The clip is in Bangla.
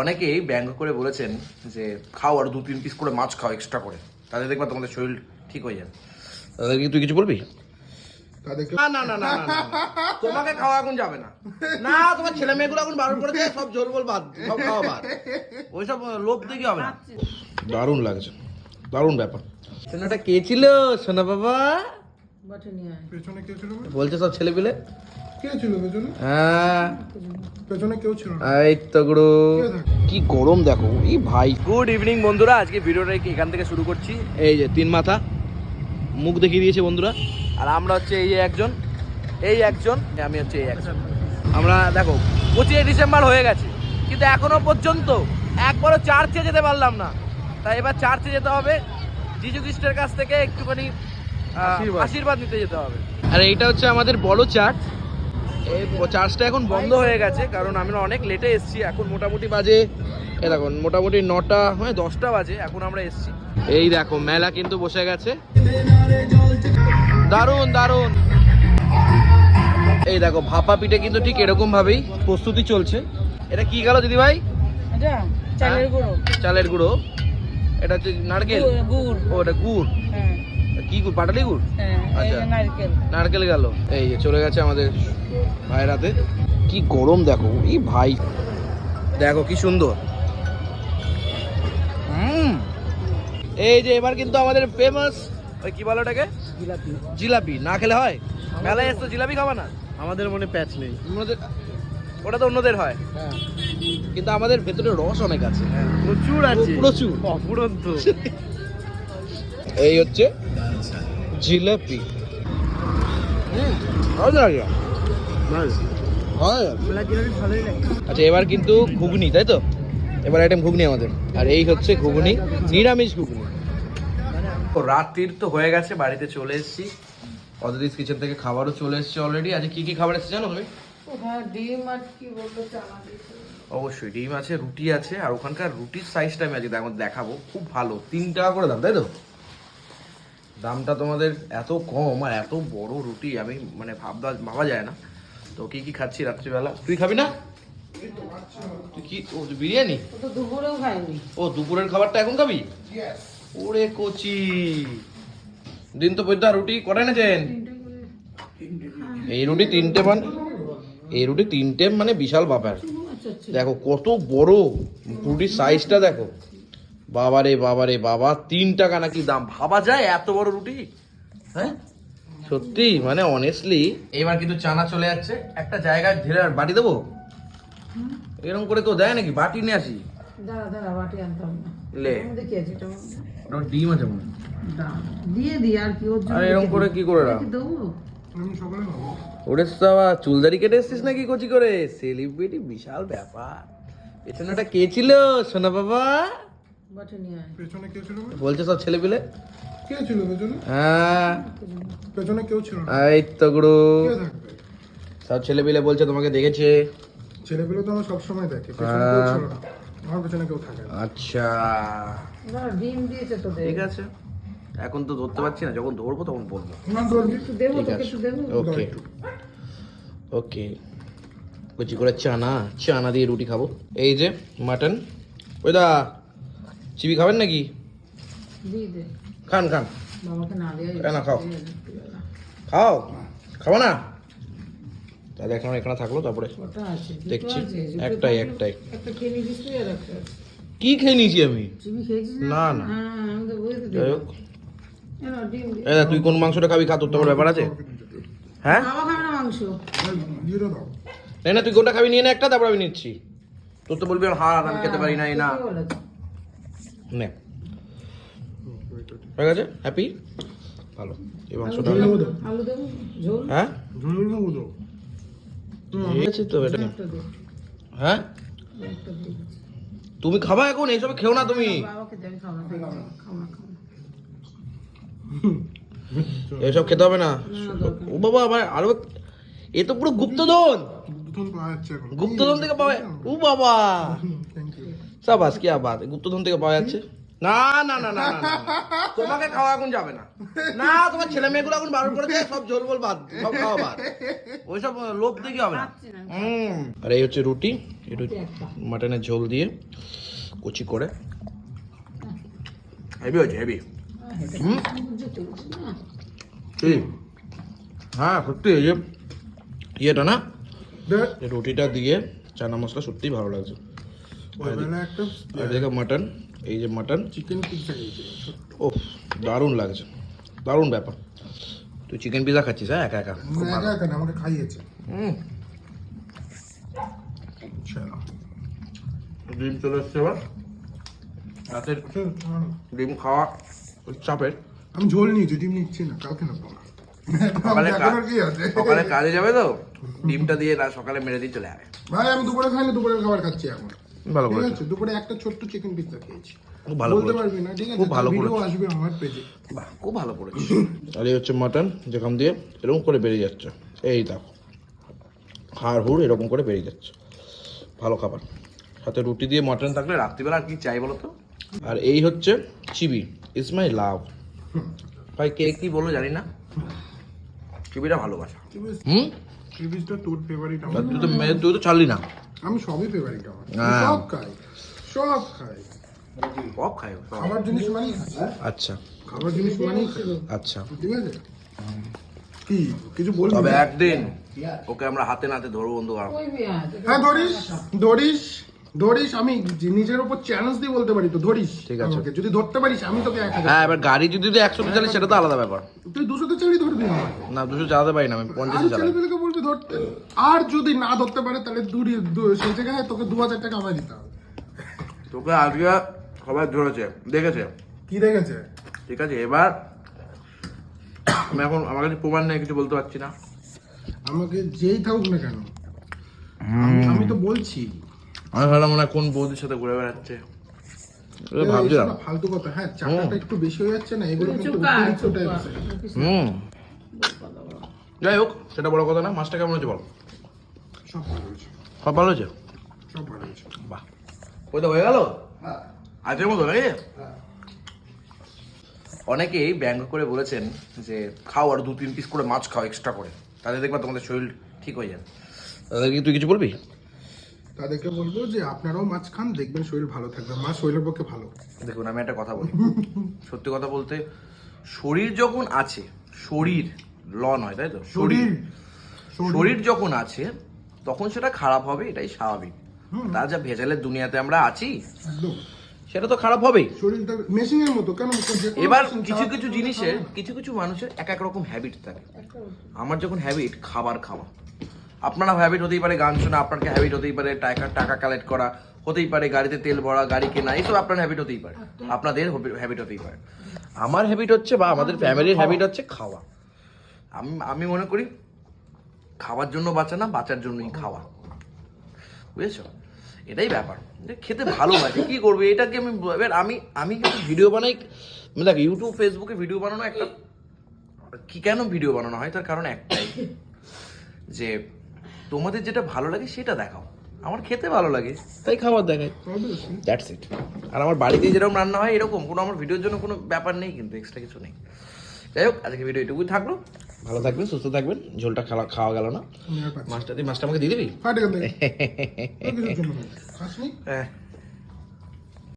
অনেকেই ব্যঙ্গ করে বলেছেন যে খাও আর দু তিন পিস করে মাছ খাও এক্সট্রা করে। তাহলে দেখবা তোমাদের শরীর ঠিক হয়ে যাবে। তাদেরকে তুই কিছু বলবি? না না না না না, না, না। তোমাকে খাওয়া এখন যাবে না। না তোমার ছেলে মেয়েগুলো এখন বারণ করেছে সব জোর বল বাদ সব খাওয়া বাদ। ওইসব লোভ দেখি হবে না। দারুণ লাগছে। দারুণ ব্যাপার। সোনাটা কে ছিল? সোনা বাবা? পেছনে কেউ ছিল না? বলছে সব ছেলে পেলে কে ছিল পেছনে? হ্যাঁ। পেছনে কেউ ছিল না। এই তো গুরু। কি গরম দেখো এই ভাই। গুড ইভিনিং বন্ধুরা আজকে ভিডিওটা এখান থেকে শুরু করছি? এই যে তিন মাথা মুখ দেখিয়ে দিয়েছে বন্ধুরা। আর আমরা হচ্ছে এই যে একজন এই একজন আমি হচ্ছে এই একজন। আমরা দেখো পঁচিশে ডিসেম্বর হয়ে গেছে কিন্তু এখনও পর্যন্ত একবারও চার্চে যেতে পারলাম না। তাই এবার চার্চে যেতে হবে যিশু খ্রিস্টের কাছ থেকে একটুখানি আশীর্বাদ। নিতে যেতে হবে। আর এইটা হচ্ছে আমাদের বড় চার্চ এই চার্জটা এখন বন্ধ হয়ে গেছে কারণ আমরা অনেক লেটে এসেছি। এখন মোটামুটি বাজে এ দেখো মোটামুটি নটা হ্যাঁ দশটা বাজে এখন আমরা এসেছি। এই দেখো মেলা কিন্তু বসে গেছে। দারুণ দারুণ। এই দেখো ভাপা পিঠে কিন্তু ঠিক এরকম ভাবেই প্রস্তুতি চলছে। এটা কি গেল দিদি ভাই চালের গুঁড়ো। চালের গুঁড়ো। এটা হচ্ছে নারকেল? গুড়, গুড়। ও এটা গুড়। হ্যাঁ। কি গুড়? পাটালি গুড়? হ্যাঁ আচ্ছা। নারকেল। গেল। এই যে চলে গেছে আমাদের ভাইয়ের হাতে। কি গরম দেখো। এই ভাই। দেখো কি সুন্দর। হুম। এই যে এবার কিন্তু আমাদের ফেমাস ওই কি বলো ওটাকে? জিলাপি। জিলাপি। না খেলে হয়? মেলায় এসছো জিলাপি খাবা না? আমাদের মনে প্যাচ নেই। অন্যদের ওটা তো অন্যদের হয়। হ্যাঁ। কিন্তু আমাদের ভেতরে রস অনেক আছে। প্রচুর আছে। প্রচুর। অফুরন্ত এই হচ্ছে জিলাপি। হয়। মেলা জিলাপি লাগে। আচ্ছা এবার কিন্তু ঘুগনি তাই তো? এবার আইটেম ঘুগনি আমাদের। আর এই হচ্ছে ঘুগনি নিরামিষ ঘুগনি। রাত্রির তো হয়ে গেছে বাড়িতে চলে এসেছি। অদিতিস কিচেন থেকে খাবারও চলে এসেছে অলরেডি আজকে কি কি খাবার এসেছে জানো তুমি? ডিম আর কি বলতো অবশ্যই ডিম আছে রুটি আছে আর ওখানকার রুটির সাইজটা আমি আজকে দেখো- দেখাবো। খুব ভালো তিন টাকা করে দাম তাই তো? দামটা তোমাদের এত কম আর এত বড় রুটি আমি মানে ভাববা ভাবা যায় না। তো কি কি খাচ্ছি রাত্রিবেলা? তুই খাবি না? তুই কি ও বিরিয়ানি? ও তো দুপুরেও খাইনি। ও দুপুরের খাবারটা এখন খাবি? ওরে কোচি। দিন তো বৈদ্যা রুটি করে এনেছেন এই রুটি তিনটে মানে এই রুটি তিনটে মানে বিশাল ব্যাপার। আচ্ছা আচ্ছা। দেখো কত বড় রুটির সাইজটা দেখো। বাবারে বাবারে বাবা তিন টাকা নাকি দাম। ভাবা যায় এত বড় রুটি? হ্যাঁ? সত্যি মানে অনেস্টলি এবার কিন্তু চানা চলে যাচ্ছে। একটা জায়গায় ঢেলে আর বাটি দেবো? এরকম করে তো দেয় নাকি? বাটি নিয়ে আসি। দাঁড়া দাঁড়া বাটি আনতাম লে। আমাদের আছে এটা ডিম আছে মনে দিয়ে দি আর কি ওর জন্য আর এরকম করে কি করে রাখ কি দেবো। আমি সকালে খাব ওরে সাবা চুলদারি কেটে এসছিস নাকি কচি করে? সেলিব্রিটি বিশাল ব্যাপার। পেছনেটা কে ছিল সোনা বাবা? পেছনে কেউ ছিল বলছে সব ছেলে পেলে কে ছিল পেছনে হ্যাঁ। পেছনে কেউ ছিল না। এই তো গুরু। সব ছেলে পেলে বলছে তোমাকে দেখেছে। ছেলেগুলো তো আমার সবসময় দেখে পেছনে কেউ ছিল না। আমার পেছনে কেউ থাকে আচ্ছা। না ডিম দিয়েছে তোদের। ঠিক আছে। এখন তো ধরতে পারছি না যখন ধরবো তখন বলব। ওকে। ওকে। কুচি করে চানা চানা দিয়ে রুটি খাব। এই যে মাটন। ওই দা। চিবি খাবেন নাকি? খান খান। কেন খাও। খাও। খাব না? তাহলে এখন এখানে থাকল তারপরে দেখছি। একটাই একটাই। কি খেয়ে নিয়েছি আমি? না, না। হ্যাঁ যাই হোক। তুই কোন মাংসটা খাবি খা তোর ব্যাপার আছে। হ্যাঁ? না না তুই কোনটা খাবি নিয়ে না একটা তারপর আমি নিচ্ছি। তোর তো বলবি হ্যাঁ আমি খেতে পারি না এই না। নে। হয়ে গেছে? হ্যাপি ভালো। এই মাংসটা আলু। দেবো ঝোল? হ্যাঁ? ঝোল নেব তো ঠিক আছে তো এটা। হ্যাঁ? তুমি খাবা এখন? এইসব খেও না তুমি। এইসব খেতে হবে না। ও বাবা আমার আরও এ তো পুরো গুপ্তধন। গুপ্তধন থেকে পাবে ও বাবা। সাবাস কি বাত গুপ্তধন থেকে পাওয়া যাচ্ছে। না না না না। তোমাকে খাওয়া এখন যাবে না। না তোমার ছেলে মেয়েগুলো এখন বারণ করেছে সব ঝোল বল বাদ সব খাওয়া বাদ। ওইসব লোভ দেখি হবে না। হুম। আর এই হচ্ছে রুটি একটু মাটনের ঝোল দিয়ে কুচি করে। হেভি হয়েছে হেভি হুম। হ্যাঁ সত্যি এই যে ইয়েটা না এই রুটিটা দিয়ে চানা মশলা সত্যিই ভালো লাগছে। আর দেখো মাটন এই যে মাটন চিকেন পিৎজা ও দারুণ লাগছে। দারুণ ব্যাপার। তুই চিকেন পিজা খাচ্ছিস হ্যাঁ? একা একা। না আমাকে খাইয়েছে। হুম। ডিম চলে এসছে এবার। রাতের। ডিম খাওয়া চাপের। আমি ঝোল নিয়েছি ডিম নিচ্ছি না কালকে না সকালে কাজে যাবে তো? ডিমটা দিয়ে না সকালে মেরে দিয়ে চলে যাবে ভাই আমি দুপুরে খাইনি দুপুরের খাবার খাচ্ছি এখন। ভালো ঠিক আছে দুপুরে একটা ছোট্ট চিকেন পিৎজা খেয়েছি। খুব ভালো বলতে পারবি না ঠিক আছে খুব ভালো ভিডিও আসবে আমার পেজে বাহ খুব ভালো করেছিস আর এই হচ্ছে মাটন যেখান দিয়ে এরকম করে বেরিয়ে যাচ্ছে। এই দেখো হাড় হুড় এরকম করে বেরিয়ে যাচ্ছে। ভালো খাবার। সাথে রুটি দিয়ে মাটন থাকলে রাত্রিবেলা আর কি চাই বলো তো? আর এই হচ্ছে চিবি ইজ মাই লাভ ভাই কে কি বলো জানি না। চিবিটা ভালোবাসা। হুম? চিবিসটা তোর ফেভারিট আমার তুই তো তুই তো ছাড়লি না। আমি সবই ফেভারিট আমার। হ্যাঁ। সব খাই সব খাই। সব খাই। খাবার জিনিস মানে আচ্ছা। খাবার জিনিস মানে আচ্ছা। ঠিক আছে? কি? কিছু বলবি? তবে একদিন ওকে আমরা হাতে নাতে ধরবো বন্ধু আর হ্যাঁ ধরিস। ধরিস। ধরিস আমি নিজের উপর চ্যালেঞ্জ দিয়ে বলতে পারি তো ধরিস ঠিক আছে। আমাকে। যদি ধরতে পারিস আমি তোকে এক হাজার হ্যাঁ এবার গাড়ি যদি তুই একশোতে চালিস সেটা তো আলাদা ব্যাপার। তুই দুশোতে চালি ধরবি না দুশো চালাতে পারি না আমি পঞ্চাশে চালাই। ছেলেপেলেকে বলবি ধরতে আর যদি না ধরতে পারে তাহলে দূরে সেই জায়গায় তোকে দু হাজার টাকা আমায় দিতে হবে। তোকে আজকে সবাই ধরেছে দেখেছে? কি দেখেছে? ঠিক আছে এবার আমি এখন আমার কাছে প্রমাণ নেই কিছু বলতে পারছি না। আমাকে যেই থাকুক না কেন আমি তো বলছি। আমি ভাবলাম মনে কোন বৌদির সাথে ঘুরে বেড়াচ্ছে। ভাবছিলাম। ফালতু কথা হ্যাঁ চাকাটা একটু বেশি হয়ে যাচ্ছে না এগুলো কিন্তু। হুম। যাই হোক সেটা বড় কথা না মাছটা কেমন হয়েছে বল? সব ভালো হয়েছে। সব ভালো হয়েছে? সব ভালো হয়েছে। বাহ। ওই তো হয়ে গেল? আজকের মতো নাকি? অনেকেই ব্যঙ্গ করে বলেছেন যে খাও আর দু তিন পিস করে মাছ খাও এক্সট্রা করে। তাহলে দেখবা তোমাদের শরীর ঠিক হয়ে যাবে। তাদেরকে তুই কিছু বলবি? তাদেরকে বলব যে আপনারাও মাছ খান দেখবেন শরীর ভালো থাকবে মাছ শরীরের পক্ষে ভালো। দেখুন আমি একটা কথা বলি। সত্যি কথা বলতে শরীর যখন আছে শরীর ল নয় তাই তো? শরীর। শরীর। যখন আছে তখন সেটা খারাপ হবে এটাই স্বাভাবিক। তা যা ভেজালের দুনিয়াতে আমরা আছি সেটা তো খারাপ হবেই। শরীরটা মেশিনের মতো কেন? এবার কিছু কিছু জিনিসের কিছু কিছু মানুষের এক এক রকম হ্যাবিট থাকে। আমার যখন হ্যাবিট খাবার খাওয়া। আপনারা হ্যাবিট হতেই পারে গান শোনা আপনার হ্যাবিট হতেই পারে টাকা টাকা কালেক্ট করা হতেই পারে গাড়িতে তেল ভরা গাড়ি কেনা এইসব আপনার হ্যাবিট হতেই পারে। আপনাদের হ্যাবিট হতেই পারে। আমার হ্যাবিট হচ্ছে বা আমাদের ফ্যামিলির হ্যাবিট হচ্ছে খাওয়া। আমি আমি মনে করি খাওয়ার জন্য বাঁচা না বাঁচার জন্যই খাওয়া। বুঝেছ? এটাই ব্যাপার। খেতে ভালোবাসে কি করবে? এটাকে আমি এবার আমি আমি কিন্তু ভিডিও বানাই মানে দেখ ইউটিউব ফেসবুকে ভিডিও বানানো একটা কি কেন ভিডিও বানানো হয়? তার কারণ একটাই। যে তোমাদের যেটা ভালো লাগে সেটা দেখাও। আমার খেতে ভালো লাগে। তাই খাবার দেখাই। দ্যাটস ইট আর আমার বাড়িতে যেরকম রান্না হয় এরকম কোনো আমার ভিডিওর জন্য কোনো ব্যাপার নেই কিন্তু এক্সট্রা কিছু নেই। যাই হোক আজকে ভিডিও এটুকুই থাকল। ভালো থাকবেন সুস্থ থাকবেন ঝোলটা খাওয়া খাওয়া গেল না। মাছটা দিয়ে মাছটা আমাকে দিয়ে দিবি? হ্যাঁ।